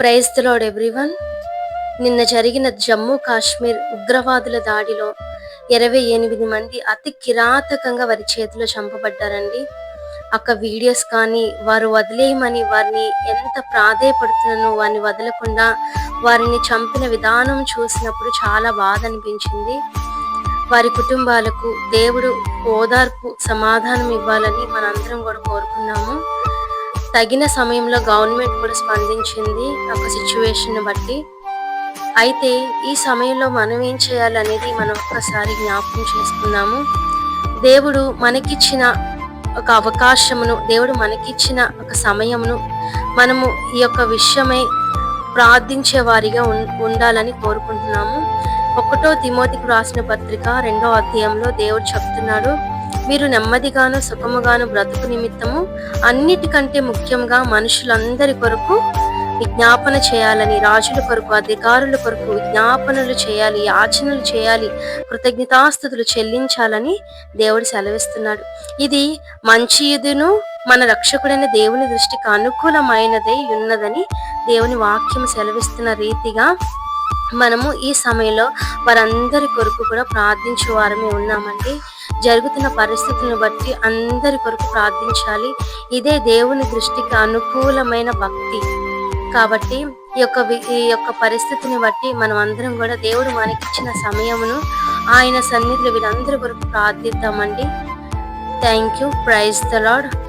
Praise lord everyone నిన్న జరిగిన జమ్మూ కాశ్మీర్ ఉగ్రవాదుల దాడిలో ఇరవై ఎనిమిది మంది అతి కిరాతకంగా వారి చేతిలో చంపబడ్డారండి. అక్క వీడియోస్ కానీ వారు వదిలేయమని వారిని ఎంత ప్రాధేయపడుతున్నానో వారిని వదలకుండా వారిని చంపిన విధానం చూసినప్పుడు చాలా బాధ అనిపించింది. వారి కుటుంబాలకు దేవుడు ఓదార్పు సమాధానం ఇవ్వాలని మనందరం కూడా కోరుకున్నాము. తగిన సమయంలో గవర్నమెంట్ కూడా స్పందించింది ఒక సిచ్యువేషన్ బట్టి. అయితే ఈ సమయంలో మనం ఏం చేయాలనేది మనం ఒక్కసారి జ్ఞాపకం చేసుకున్నాము దేవుడు మనకిచ్చిన ఒక అవకాశమును దేవుడు మనకిచ్చిన ఒక సమయమును మనము ఈ యొక్క విషయమై ప్రార్థించే వారిగా ఉం- ఉండాలని కోరుకుంటున్నాము. ఒకటో తిమోతికి రాసిన పత్రిక రెండో అధ్యాయంలో దేవుడు చెప్తున్నాడు మీరు నెమ్మదిగాను సుఖముగాను బ్రతుకు నిమిత్తము అన్నిటికంటే ముఖ్యంగా మనుషులందరి కొరకు విజ్ఞాపన చేయాలని రాజుల కొరకు అధికారుల కొరకు విజ్ఞాపనలు చేయాలి యాచనలు చేయాలి కృతజ్ఞతాస్థుతులు చెల్లించాలని దేవుడు సెలవిస్తున్నాడు. ఇది మంచి ఇదును మన రక్షకుడైన దేవుని దృష్టికి అనుకూలమైనదై ఉన్నదని దేవుని వాక్యం సెలవిస్తున్న రీతిగా మనము ఈ సమయంలో వారందరి కొరకు కూడా ప్రార్థించే వారమే ఉన్నామండి. జరుగుతున్న పరిస్థితులను బట్టి అందరి కొరకు ప్రార్థించాలి. ఇదే దేవుని దృష్టికి అనుకూలమైన భక్తి. కాబట్టి ఈ యొక్క ఈ యొక్క పరిస్థితిని బట్టి మనం అందరం కూడా దేవుడు మనకిచ్చిన సమయమును ఆయన సన్నిధిలో వీరందరి కొరకు ప్రార్థిద్దామండి. Thank you praise the Lord